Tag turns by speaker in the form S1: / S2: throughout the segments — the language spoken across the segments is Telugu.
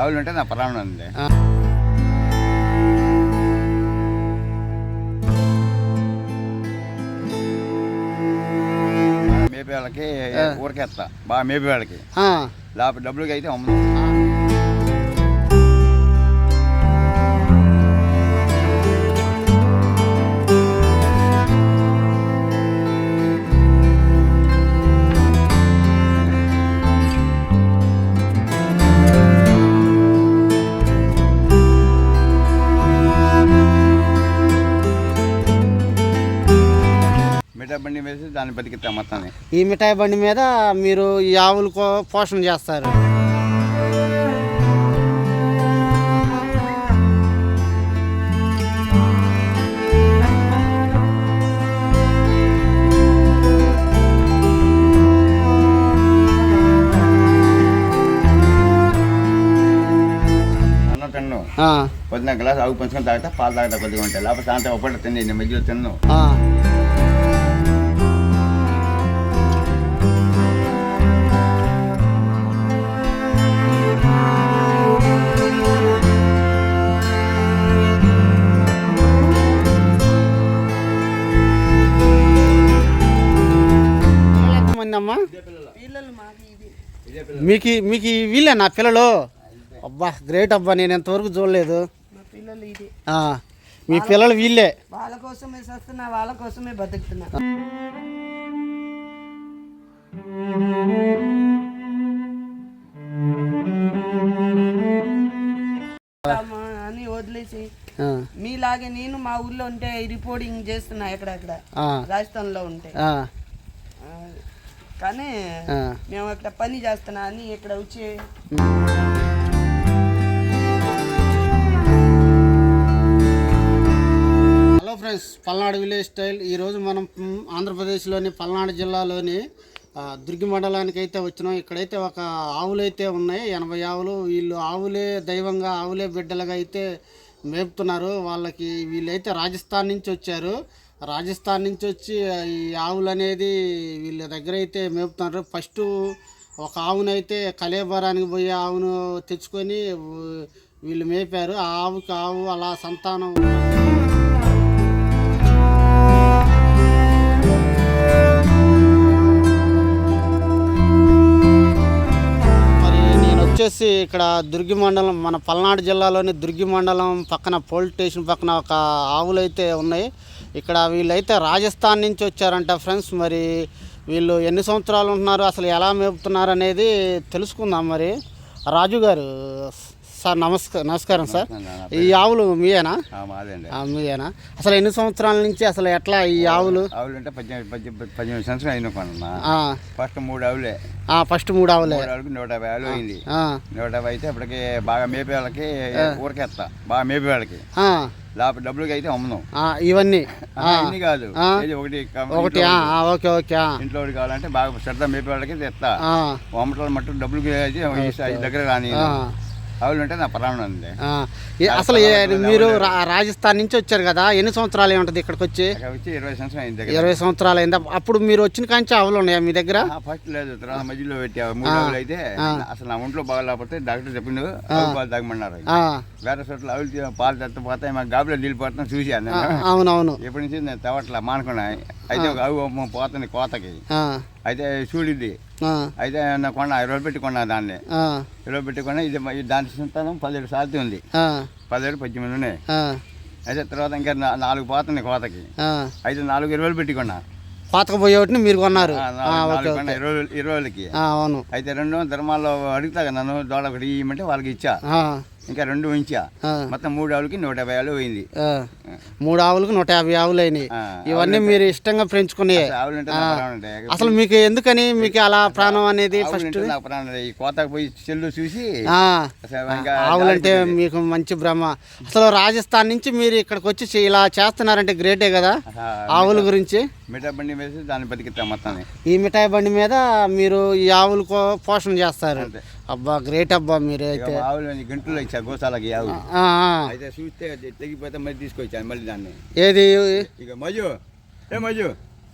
S1: ఆవులు ఉంటే నా ప్రాణం ఉంది. మేపే వాళ్ళకి ఊరికేస్తా బాగా మేపే వాళ్ళకి. లోపల డబ్బులకి అయితే బండి వేసి దాన్ని బతికిస్తా మొత్తాన్ని
S2: ఈ మిఠాయి బండి మీద మీరు ఈ ఆవులకు పోషణ చేస్తారు.
S1: పొద్దున గ్లాస్ ఆవు పంచుకొని తాగితే పాలు తాగుతా కొద్దిగా ఉంటాయి. లేకపోతే సాయంత్రం ఒకటి తిండి మధ్యలో తిన్ను.
S2: అమ్మా మీకు మీకు వీళ్ళే నా పిల్లలు? అబ్బా గ్రేట్ అబ్బా నేను ఎంతవరకు చూడలేదు.
S3: మా పిల్లలు
S2: వీళ్ళే.
S3: వాళ్ళ కోసమే వస్తున్నా వాళ్ళ కోసమే బతుకుతున్నా. అని వదిలేసి మీలాగే నేను మా ఊర్లో ఉంటే రిపోర్టింగ్ చేస్తున్నా ఎక్కడెక్కడ?
S2: ఆ,
S3: రాజస్థాన్లో ఉంటే. కానీ. మేము అక్కడ పని చేస్తున్నా అని ఇక్కడ వచ్చి
S2: hello friends Palnadu village style. ఈరోజు మనం ఆంధ్రప్రదేశ్లోని పల్నాడు జిల్లాలోని దుర్గి మండలానికి అయితే వచ్చినాం. ఇక్కడైతే ఒక ఆవులు అయితే ఉన్నాయి. ఎనభై ఆవులు. వీళ్ళు ఆవులే దైవంగా ఆవులే బిడ్డలుగా అయితే మేపుతున్నారు. వాళ్ళకి వీళ్ళైతే రాజస్థాన్ నుంచి వచ్చారు. రాజస్థాన్ నుంచి వచ్చి ఈ ఆవులు అనేది వీళ్ళ దగ్గర అయితే మేపుతున్నారు. ఫస్ట్ ఒక ఆవునైతే కలేబరానికి పోయి ఆవును తెచ్చుకొని వీళ్ళు మేపారు. ఆ ఆవుకి ఆవు అలా సంతానం మరి వచ్చేసి ఇక్కడ దుర్గి మండలం మన పల్నాడు జిల్లాలోని దుర్గి మండలం పక్కన పోలీస్ స్టేషన్ పక్కన ఒక ఆవులు అయితే ఉన్నాయి. ఇక్కడ వీళ్ళైతే రాజస్థాన్ నుంచి వచ్చారంట ఫ్రెండ్స్. మరి వీళ్ళు ఎన్ని సంవత్సరాలు ఉంటున్నారు అసలు ఎలా మేపుతున్నారు అనేది తెలుసుకుందాం మరి. రాజు గారు సార్ నమస్కారం నమస్కారం సార్ ఈ ఆవులు మీయేనా? మీయేనా? అసలు ఎన్ని సంవత్సరాల నుంచి అసలు ఎట్లా ఈ ఆవులు
S1: ఆవులు? అంటే పద్దెనిమిది పద్దెనిమిది సంవత్సరాలు అయిన ఫస్ట్ మూడు ఆవులే.
S2: ఫస్ట్ మూడు ఆవులే.
S1: నూట యాభై ఆవులు అయింది. నూట యాభై అయితే అప్పటికి బాగా మేపే వాళ్ళకి ఊరికేస్తా బాగా మేపే వాళ్ళకి. లోపల డబ్బులకి అయితే అమ్మను
S2: ఆ, ఇవన్నీ.
S1: ఆ, ఇన్ని కాదు. ఒకటి
S2: ఒకటి ఓకే ఓకే
S1: ఇంట్లో కావాలంటే బాగా శ్రద్ధ మేపే వాళ్ళకి తెస్తా
S2: ఆ,
S1: అమ్మటాలు మట్టు డబ్బులకి అయితే దగ్గర రాని ఆవులు అంటే నా ప్రాణం ఉంది
S2: అసలు మీరు రాజస్థాన్ నుంచి వచ్చారు కదా ఎన్ని సంవత్సరాలు ఏముంటుంది ఇక్కడికి వచ్చి
S1: వచ్చి ఇరవై సంవత్సరం అయింది
S2: ఇరవై సంవత్సరాలు అయిందా? అప్పుడు మీరు వచ్చిన కాంచి ఆవులు ఉన్నాయా మీ దగ్గర?
S1: ఫస్ట్ లేదు తర్వాత మధ్యలో పెట్టి మూడు ఆవులు అయితే. అసలు నా ఒంట్లో బాగాలేకపోతే డాక్టర్ చెప్పిండు పాలు తాగమన్నారు. వేరే చోట్ల ఆవులు పాలు తెత్తపోతే మా గాబులో నీళ్ళు చూసాను నేను.
S2: అవునవును.
S1: ఎప్పటి నుంచి నేను తవ్వట్లా మానుకున్నా అయితే ఒక ఆవు అమ్మ పోతుంది కోతకి. అయితే చూడిద్ది.
S2: ఆ,
S1: అయితే నా కొన్న ఇరవై పెట్టి కొన్నా దాన్ని. ఇరవై పెట్టి కొన్నా ఇది దాని సంతానం పదిహేడు సార్లు ఉంది. పదిహేడు పద్దెనిమిది ఉన్నాయి. అయితే తర్వాత ఇంకా నాలుగు పోతున్నాయి కోతకి. అయితే నాలుగు ఇరవైలు పెట్టి కొన్నా.
S2: పోయేవాటిని మీరు కొన్నారు.
S1: ఇరవై ఇరవై
S2: అవును.
S1: అయితే రెండు ధర్మాల్లో అడుగుతా కదా నన్ను దోడ ఒకటి ఇవ్వమంటే వాళ్ళకి ఇచ్చా. ఇంకా రెండు ఉంచా. మొత్తం మూడు ఆవులకి నూట యాభై ఆవులు పోయింది.
S2: మూడు ఆవులకు నూట యాభై ఆవులు అయినాయి. ఇవన్నీ మీరు ఇష్టంగా పెంచుకునే అసలు మీకు ఎందుకని? మీకు అలా ప్రాణం అనేది ఫస్ట్
S1: కోతకు పోయి చెల్లు చూసి
S2: ఆవులంటే మీకు మంచి భ్రమ. అసలు రాజస్థాన్ నుంచి మీరు ఇక్కడికి వచ్చి ఇలా చేస్తున్నారంటే గ్రేటే కదా? ఆవుల గురించి.
S1: మిఠా బండి వేసి దాన్ని బతికిస్తా మొత్తాన్ని.
S2: ఈ మిఠాయి బండి మీద మీరు ఈ ఆవులకు పోషణ చేస్తారు. అబ్బా గ్రేట్ అబ్బా మీరు అయితే
S1: ఆవులు గంటలో ఇచ్చా గోసాలకి ఆవు. అయితే చూస్తే తెగిపోతే మళ్ళీ తీసుకొచ్చాను మళ్ళీ దాన్ని.
S2: ఏది?
S1: ఇక మజు. ఏ మజు?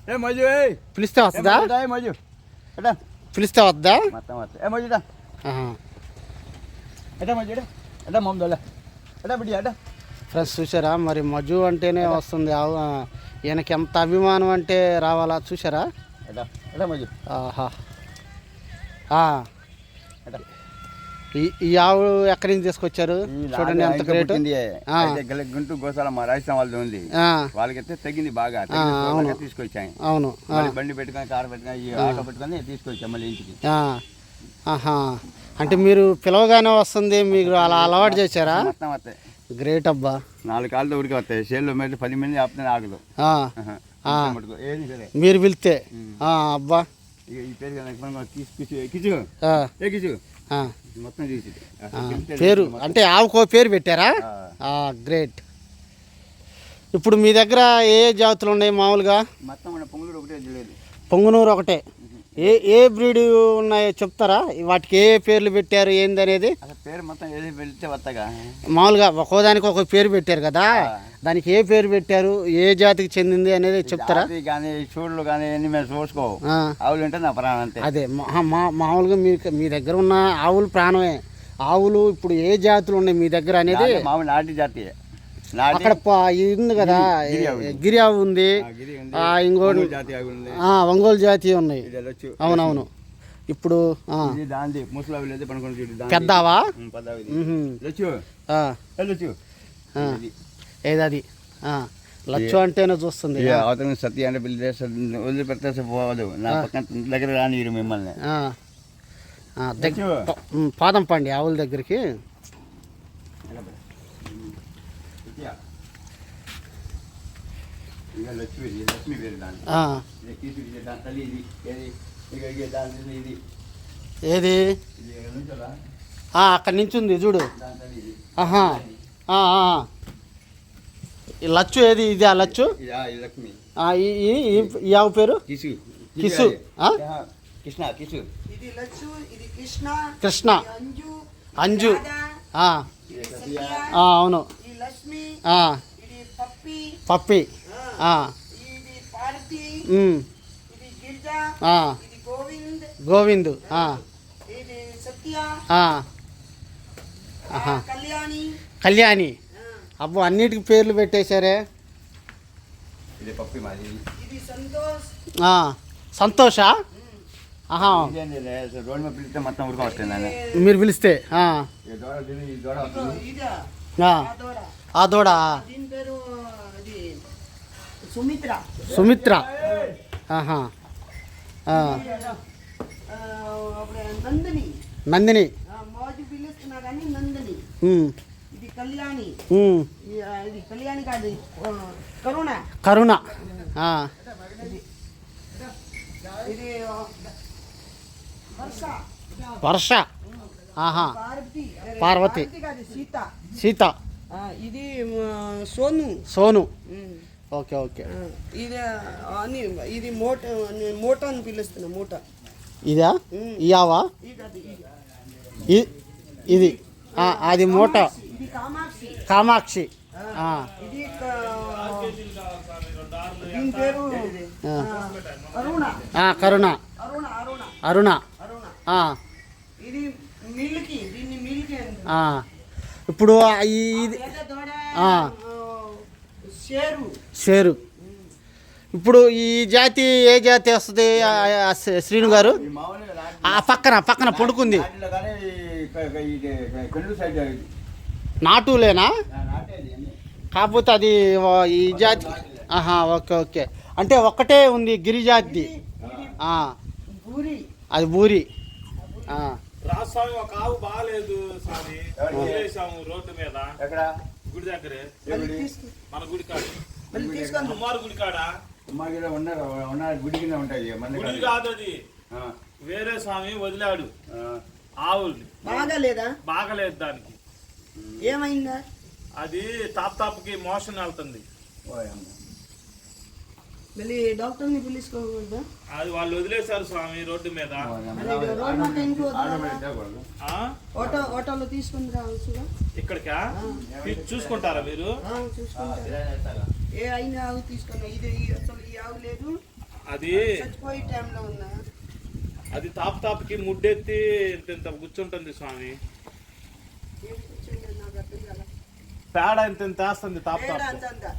S1: ఏ మజు ఏ?
S2: పిలిస్తే వస్తుందా?
S1: ఏ మజు? ఎటా
S2: పిలిస్తే వద్దా?
S1: మొత్తం వస్తా ఏ. ఎడా మధ్య ఎడా? ఎడా మమ్మల్ని ఎడా బిడ్డ ఎడా?
S2: ఫ్రెండ్స్ చూసారా మరి మజు అంటేనే వస్తుంది. ఆవు ఈయనకి ఎంత అభిమానం అంటే రావాలా చూసారా
S1: ఎడా? ఎడా మధ్య
S2: ఆహా. ఈ ఆవు ఎక్కడి నుంచి తీసుకొచ్చారు? చూడండి ఎంత గ్రేట్ ఆ.
S1: గుంటూరు గోసాల మా రాజస్థాన్ వాళ్ళది ఉంది.
S2: ఆ,
S1: వాళ్ళకైతే తగ్గింది బాగా. తీసుకొచ్చాయి.
S2: అవును.
S1: బండి పెట్టుకొని కారు పెట్టుకొని ఆటో పెట్టుకొని తీసుకొచ్చాం మళ్ళీ ఇంటికి.
S2: అంటే మీరు పిలవగానే వస్తుంది మీకు అలా అలవాటు చేశారా? గ్రేట్ అబ్బా.
S1: నాలుగు కాళ్ళతో ఉడికి వస్తాయి. షేర్లో మీద పది మంది ఆపుతానే ఆగదు
S2: ఆ,
S1: ఆహా.
S2: ఆ.
S1: ఇంత మటుకు. ఏది సరే.
S2: మీరు పిలిస్తే. ఆ, అబ్బా.
S1: ఈ పేరు కిచు.
S2: పేరు అంటే ఆవుకో పేరు పెట్టారా. గ్రేట్. ఇప్పుడు మీ దగ్గర ఏ జాతులు ఉన్నాయి మామూలుగా?
S1: మొత్తం ఒకటే
S2: పొంగునూరు ఒకటే. ఏ ఏ బ్రీడ్ ఉన్నాయో చెప్తారా? వాటికి ఏ పేర్లు పెట్టారు ఏంది అనేది
S1: పేరు మొత్తం ఏది వెళ్తే వత్తగా?
S2: మామూలుగా ఒక్కోదానికి ఒక పేరు పెట్టారు కదా? దానికి ఏ పేరు పెట్టారు ఏ జాతికి చెందింది అనేది చెప్తారా?
S1: కానీ చూడలు కానీ మేము చూసుకోవు.
S2: ఆ,
S1: ఆవులు అంటే నా ప్రాణం అంతే.
S2: అదే మామూలుగా మీ మీ దగ్గర ఉన్న ఆవులు ప్రాణమే. ఆవులు ఇప్పుడు ఏ జాతులు ఉన్నాయి మీ దగ్గర అనేది
S1: మామూలు నాటి జాతి.
S2: అక్కడ ఇది ఉంది కదా
S1: గిరి ఆవు.
S2: గిరి ఆవు ఉంది. ఇంకోటి ఒంగోలు జాతి ఉన్నాయి. అవునవును. ఇప్పుడు. పెద్దావా. ఏదది? లచ్చు అంటేనే చూస్తుంది
S1: అవతల సత్య అంటే పిలిచి వదిలిపెడితే పోవదు నా పక్కన దగ్గర మిమ్మల్ని.
S2: పాదం పండి ఆవుల దగ్గరికి
S1: సత్య. ఇక లక్ష్మి ఇది, లక్ష్మి పేరు దాని
S2: ఆ,
S1: ఇది కీసు ఇది దాని తల్లి ఇది ఏది?
S2: అక్కడి నుంచి ఉంది చూడు. ఆహా. ఆ, ఆ. ఈ లచ్చు ఏది? ఇది ఆ లచ్చు? ఈ ఆవు పేరు?
S1: కిసు? కృష్ణ కిసు.
S3: ఇది లచ్చు ఇది కృష్ణ అంజు
S2: అవును.
S3: ఇది లక్ష్మి
S2: ఆ,
S3: ఇది పప్పి. గోవింద్.
S2: గోవింద్ ఆ,
S3: ఇది సత్య
S2: ఆ,
S3: ఆ,
S2: ఆహా.
S3: కళ్యాణి.
S2: కళ్యాణి.
S3: ఆ,
S2: అబ్బో అన్నిటికి పేర్లు పెట్టేశారే.
S1: ఇది పప్పి మాది.
S3: ఇది సంతోష్.
S2: మీరు పిలిస్తే ఆ,
S1: ఈ దూడ
S3: సుమిత్ర.
S2: సుమిత్ర. ఆహా.
S3: నందిని.
S2: నందిని.
S3: ఆ, మోజు పిలుస్తున్నా కానీ నందిని.
S2: ఉమ్,
S3: ఇది కళ్యాణి. ఇది కళ్యాణి కాదు కరుణ.
S2: కరుణ.
S3: ఇది. వర్ష.
S2: వర్ష. ఆహా.
S3: పార్వతి. అరే,
S2: పార్వతి.
S3: కాదు సీత.
S2: సీత.
S3: ఇది సోను.
S2: సోను. Okay okay.
S3: ఇది అని ఇది మూట మూట అని పిలుస్తున్నా మూట.
S2: ఇదా? ఆవా
S3: ఇది.
S2: అది మూట.
S3: కామాక్షి.
S2: కరుణ.
S3: అరుణ.
S2: ఇప్పుడు ఇది
S3: షేరు
S2: ఇప్పుడు ఈ జాతి ఏ జాతి వస్తుంది? శ్రీను గారు?
S1: నాటి-
S2: ఆ పక్కన పక్కన పడుకుంది.
S1: ఇది.
S2: నాటులేనా. కాకపోతే అది ఈ జాతి ఆహా ఓకే ఓకే. అంటే ఒక్కటే ఉంది గిరిజాతి. ఆ,
S3: పూరి
S2: అది బూరి
S4: ఒక ఆవు బాగాలేదు రోడ్డు మీద. గుడి దగ్గరే. మన గుడి కాడ.
S3: మళ్ళీ తీసుకొని
S4: అమ్మవారి గుడి కాడ.
S1: మా దగ్గర ఉన్నారు ఉన్నారు గుడి కింద
S4: గుడి అది.
S1: ఆ,
S4: వేరే స్వామి వదిలాడు.
S1: ఆ.
S4: ఆవుల్ని.
S3: బాగా లేదా?
S4: బాగలేదు దానికి.
S3: ఏమైందా
S4: అది తాప్ తాప్కి మోషన్ వెళ్తుంది.
S3: మళ్ళీ డాక్టర్ని పిలుచుకోకూడదా?
S4: అది వాళ్ళు వదిలేశారు స్వామి రోడ్డు మీద.
S1: ఆటో
S3: ఆటోలో తీసుకుని రావచ్చుగా
S4: ఇక్కడికా? చూసుకుంటారా మీరు?
S3: ఏ అయిన ఆవు తీసుకున్నా ఇది అసలు ఈ ఆవు లేదు.
S4: అది
S3: చచ్చిపోయే టైంలో ఉందా?
S4: అది తాప్ తాప్కి ముడ్డెత్తి ఇంత ఇంత కూర్చుంటుంది స్వామి. పేడ ఎంత ఎంత వేస్తుంది.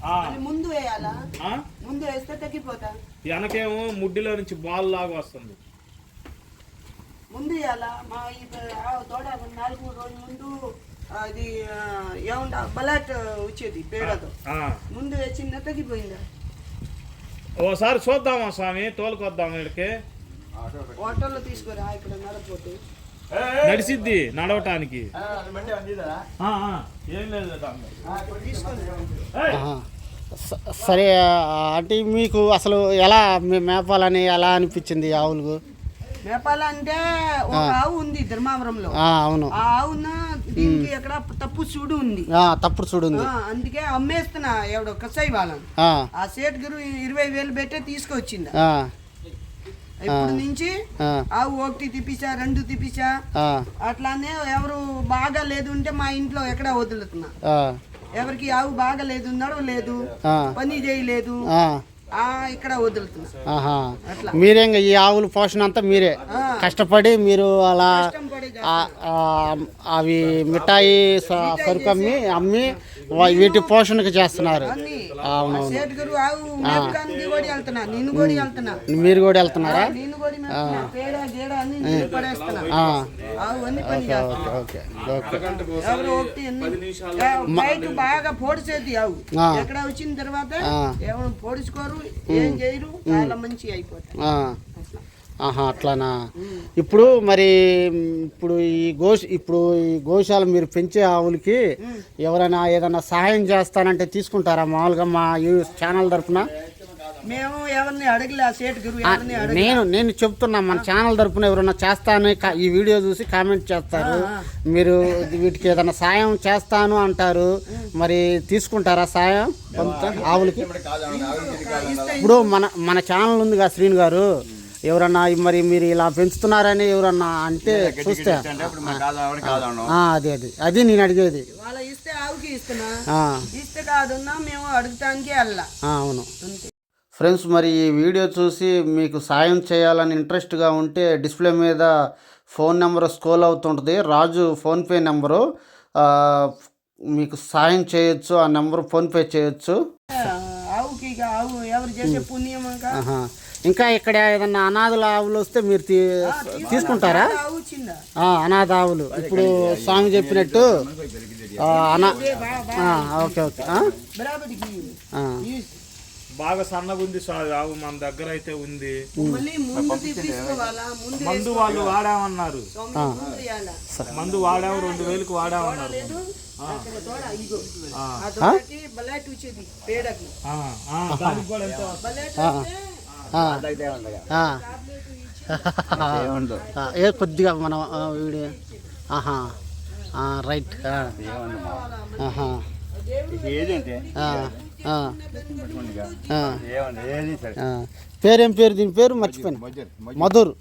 S3: మళ్ళీ ముందు వేయాలా? ముందు వేస్తే తగ్గిపోతా?
S4: వెనకేమో ముడ్డిలో నుంచి బాల్ లాగా వస్తుంది.
S3: ముందు వేయాలా? మా తోట నాలుగు రోజుల ముందు అది ఆ, ఏమంటా బలాట్ వచ్చేది పేడతో. ముందు వేసిందా తగ్గిపోయిందా?
S4: ఓసారి చూద్దామా స్వామి? తోలుకొద్దాం వీడికి
S3: హోటల్లో తీసుకురా ఇక్కడ నడపోతే
S4: నడిసిద్ది నడవటానికి.
S2: సరే అంటే మీకు అసలు ఎలా మేపాలని ఎలా అనిపించింది ఆవులకు
S3: మేపాలంటే ఒక ఆవు ఉంది ధర్మావరంలో
S2: ఆ, అవును.
S3: ఆ ఆవున దీనికి ఎక్కడ తప్పు చూడు ఉంది.
S2: ఆ, తప్పుడు చూడుంది
S3: ఆ, అందుకే అమ్మేస్తున్నా ఎవడో కసాయి వాళ్ళని.
S2: ఆ,
S3: ఆ సేట్ గురు ఇరవై వేలు పెట్టే తీసుకొచ్చింది
S2: ఆ,
S3: ఇప్పటి నుంచి ఆవు ఒకటి తిప్పిసా రెండు తిప్పిసా
S2: ఆ,
S3: అట్లానే ఎవరు బాగా లేదు ఉంటే మా ఇంట్లో ఎక్కడ వదులుతున్నా. ఎవరికి ఆవు బాగా లేదు
S2: ఆ,
S3: పని చేయలేదు ఇక్కడ వదులుతున్నా.
S2: మీరే ఈ ఆవుల పోషణ అంతా మీరే. కష్టపడి మీరు అలా అవి మిఠాయి సరుకు అమ్మి అమ్మి వీటి పోషణకు చేస్తున్నారు.
S3: ఆవు మేపకానికి కూడా వెళ్తున్నా నేను కూడా వెళ్తున్నా
S2: మీరు కూడా వెళ్తున్నారా?
S3: నేను కూడా మేపుతున్నా పేడ గేడ అన్ని నేను పడేస్తున్నా.
S2: ఆ,
S3: ఆవు అన్ని పని చేస్తున్నా
S2: ఓకే ఓకే
S3: ఎవరు ఒకటి అన్ని బయట బాగా పొడిచేది ఆవు
S2: ఆ.
S3: ఎక్కడ వచ్చిన తర్వాత. ఎవరు పొడుచుకోరు ఏం చేయరు చాలా మంచి అయిపోతాయి.
S2: ఆ, ఆహా అట్లానా? ఇప్పుడు మరి ఇప్పుడు ఈ గోష్ ఇప్పుడు ఈ గోశాల మీరు పెంచే ఆవులకి ఎవరైనా ఏదైనా సహాయం చేస్తానంటే తీసుకుంటారా? మామూలుగా మా ఈ ఛానల్ తరపున?
S3: మేము ఎవరిని అడగలే ఆ సేట్ గురు
S2: ఆ,
S3: ఎవరిని అడగ
S2: నేను నేను చెప్తున్నా మన ఛానల్ తరపున ఎవరైనా చేస్తాను ఈ వీడియో చూసి కామెంట్ చేస్తారు. మీరు వీటికి ఏదైనా సాయం చేస్తాను అంటారు. మరి తీసుకుంటారా సాయం? ఆవులకి? ఇప్పుడు మన మన ఛానల్ ఉంది కదా శ్రీను గారు. ఎవరన్నా మరి మీరు ఇలా పెంచుతున్నారని ఎవరన్నా అంటే చూస్తే. అదే అది. అది నేను అడిగేది.
S3: వాళ్ళ ఇస్తే ఆవుకి ఇస్తున్నా.
S2: ఆ,
S3: ఇస్తే కాదున్నా మేము అడుగుతానికి వెళ్ళా
S2: ఆ, అవును. ఫ్రెండ్స్ మరి ఈ వీడియో చూసి మీకు సాయం చేయాలని ఇంట్రెస్ట్గా ఉంటే డిస్ప్లే మీద ఫోన్ నెంబర్ స్కోల్ అవుతుంటుంది. Raju PhonePe number. ఆ, మీకు సాయం చేయొచ్చు ఆ నెంబర్ ఫోన్పే చేయొచ్చు.
S3: ఆవుకి ఆవు ఎవరు చేసే పుణ్యం ఇంకా
S2: ఇక్కడ ఏదన్నా అనాథల ఆవులు వస్తే మీరు తీ- తీసుకుంటారా? అనాథ ఆవులు. ఇప్పుడు స్వామి చెప్పినట్టు ఆ, అనా ఆ, ఓకే ఓకే. ఆ?
S3: బరాబరికి
S2: ఆ.
S4: బాగా సన్నగుంది స్వామి ఆవు మన దగ్గర అయితే ఉంది.
S3: ముందు
S4: వాళ్ళు వాడామన్నారు.
S3: ముందు
S4: వాడాము రెండు వేలకు వాడామన్నారు. దానికి కూడా ఎంత
S2: ఏ కొద్దిగా మనం ఆ, వీడియో. ఆహా. రైట్. పేరేం పేరు? దీని పేరు మర్చిపోయాను.
S1: మధ్య
S2: మధుర్.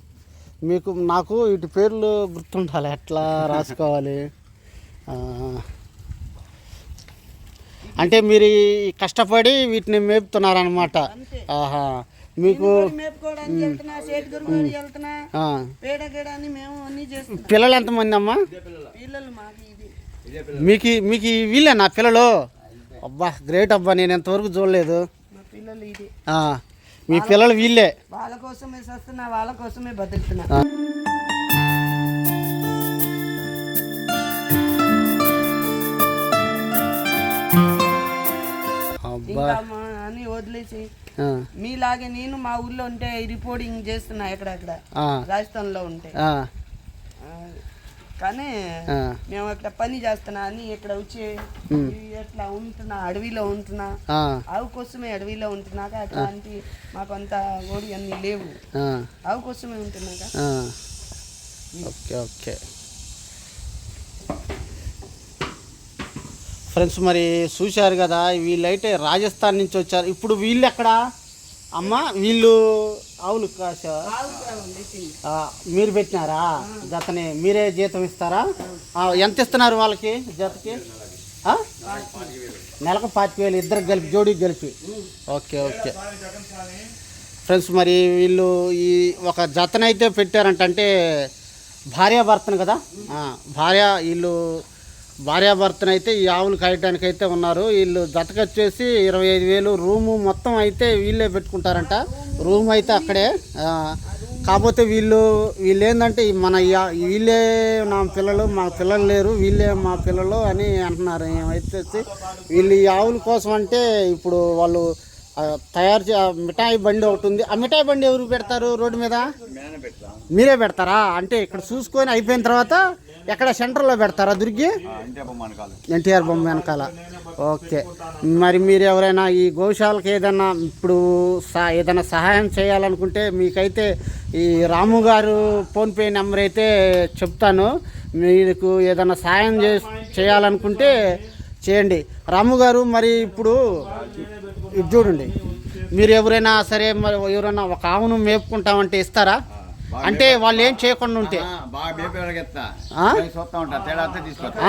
S2: మీకు నాకు వీటి పేర్లు గుర్తుండాలి. ఎట్లా రాసుకోవాలి. అంటే మీరు కష్టపడి వీటిని మేపుతున్నారనమాట ఆహా. మీకు పిల్లలు ఎంతమంది అమ్మా?
S3: మాకు ఇది
S2: మీకు వీళ్ళే నా పిల్లలు? అబ్బా గ్రేట్ అబ్బా నేను ఎంతవరకు చూడలేదు.
S3: మా పిల్లలు ఇది.
S2: ఆ, మీ పిల్లలు వీళ్ళే
S3: వాళ్ళ. కోసమే చేస్తున్నా వాళ్ళ కోసమే బతుకుతున్నా.
S2: అబ్బా.
S3: అని వదిలేసి మీలాగే నేను మా ఊర్లో ఉంటే రిపోర్టింగ్ చేస్తున్నా ఎక్కడెక్కడ? రాజస్థాన్లో ఉంటే. కానీ మేము అక్కడ పని చేస్తున్నా అని ఇక్కడ వచ్చి? ఎట్లా ఉంటున్నా? అడవిలో ఉంటున్నా? ఆవు కోసమే అడవిలో ఉంటున్నాక అట్లాంటి మాకు అంత ఓడి అన్ని లేవు ఆవు కోసమే ఉంటున్నాక.
S2: Okay okay. ఫ్రెండ్స్ మరి చూశారు కదా వీళ్ళైతే రాజస్థాన్ నుంచి వచ్చారు. ఇప్పుడు వీళ్ళు ఎక్కడ అమ్మ వీళ్ళు ఆవులు కాసా మీరు పెట్టినారా? జతని మీరే జీతం ఇస్తారా? ఎంత ఇస్తున్నారు వాళ్ళకి జతకి? నెలకు పాతిక వేలు ఇద్దరు కలిపి జోడీకి కలిపి ఓకే ఓకే. ఫ్రెండ్స్ మరి వీళ్ళు ఈ ఒక జతనైతే పెట్టారంట అంటే భార్యాభర్తను కదా? భార్య వీళ్ళు భార్యాభర్తనైతే ఈ ఆవులు కాయటానికి అయితే ఉన్నారు. వీళ్ళు జతకొచ్చేసి ఇరవై ఐదు వేలు రూము మొత్తం అయితే వీళ్ళే పెట్టుకుంటారంట. రూమ్ అయితే అక్కడే. కాకపోతే వీళ్ళు వీళ్ళు ఏంటంటే మన వీళ్ళే నా పిల్లలు మా పిల్లలు లేరు వీళ్ళే మా పిల్లలు అని అంటున్నారు. ఏమైతే వీళ్ళు ఈ ఆవుల కోసం అంటే ఇప్పుడు వాళ్ళు తయారు చే మిఠాయి బండి ఒకటి ఉంది. ఆ మిఠాయి బండి ఎవరు పెడతారు రోడ్డు మీద? మీరే పెడతారా? అంటే ఇక్కడ చూసుకొని అయిపోయిన తర్వాత ఎక్కడ సెంటర్లో పెడతారా దుర్గి? ఎన్టీఆర్ బొమ్మ వెనకాల. ఓకే. మరి మీరు ఎవరైనా ఈ గోశాలకు ఏదైనా ఇప్పుడు ఏదైనా సహాయం చేయాలనుకుంటే మీకైతే ఈ రాము గారు ఫోన్పే నెంబర్ అయితే చెప్తాను. మీకు ఏదైనా సహాయం చే చేయాలనుకుంటే చేయండి. రాము గారు మరి ఇప్పుడు ఇది చూడండి. మీరు ఎవరైనా సరే మరి ఎవరైనా ఒక ఆవును మేపుకుంటామంటే ఇస్తారా? అంటే వాళ్ళు ఏం చేయకుండా ఉంటే.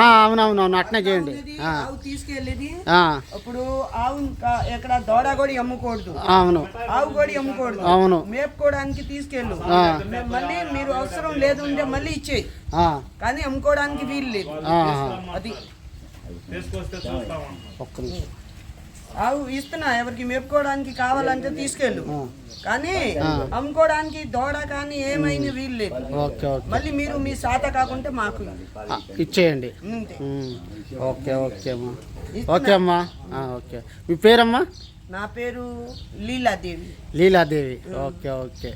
S2: అవునవునవును అట్నే చేయండి.
S3: ఇది
S2: ఆ,
S3: ఆవు తీసుకెళ్ళేది.
S2: ఆ,
S3: అప్పుడు ఆవు ఎక్కడ దూడ కూడా అమ్ముకూడదు
S2: అవును.
S3: ఆవు కూడా అమ్ముకూడదు
S2: అవును.
S3: మేపుకోవడానికి తీసుకెళ్ళు. మళ్ళీ మీరు అవసరం లేదు ఉంటే మళ్ళీ ఇచ్చేయి.
S2: ఆ,
S3: కానీ అమ్ముకోవడానికి వీలు లేదు.
S2: ఆ,
S3: అది.
S4: తీసుకొస్తే చూస్తాం
S2: ఒక్క నిమిషం.
S3: ఆవు ఇస్తున్నా ఎవరికి మేపుకోవడానికి కావాలంటే తీసుకెళ్ళు. కానీ అమ్ముకోవడానికి దూడ కానీ ఏమైనా వీలు లేదు
S2: ఓకే ఓకే.
S3: మళ్ళీ మీరు మీ సాత కాకుంటే మాకు
S2: ఇచ్చేయండి. ఓకే ఓకే అమ్మా. ఓకే అమ్మా. ఓకే. మీ పేరమ్మా?
S3: నా పేరు Leeladevi.
S2: Leeladevi. Okay okay.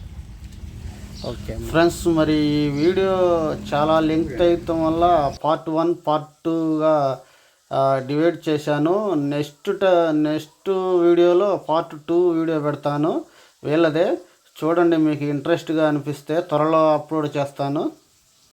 S2: Okay friends మరి ఈ వీడియో చాలా లెంగ్త్ అయ్యటం వల్ల పార్ట్ వన్ పార్ట్ టూగా డివైడ్ చేశాను. నెక్స్ట్ నెక్స్ట్ వీడియోలో పార్ట్ టూ వీడియో పెడతాను. వీళ్ళదే. చూడండి మీకు ఇంట్రెస్ట్గా అనిపిస్తే త్వరలో అప్లోడ్ చేస్తాను.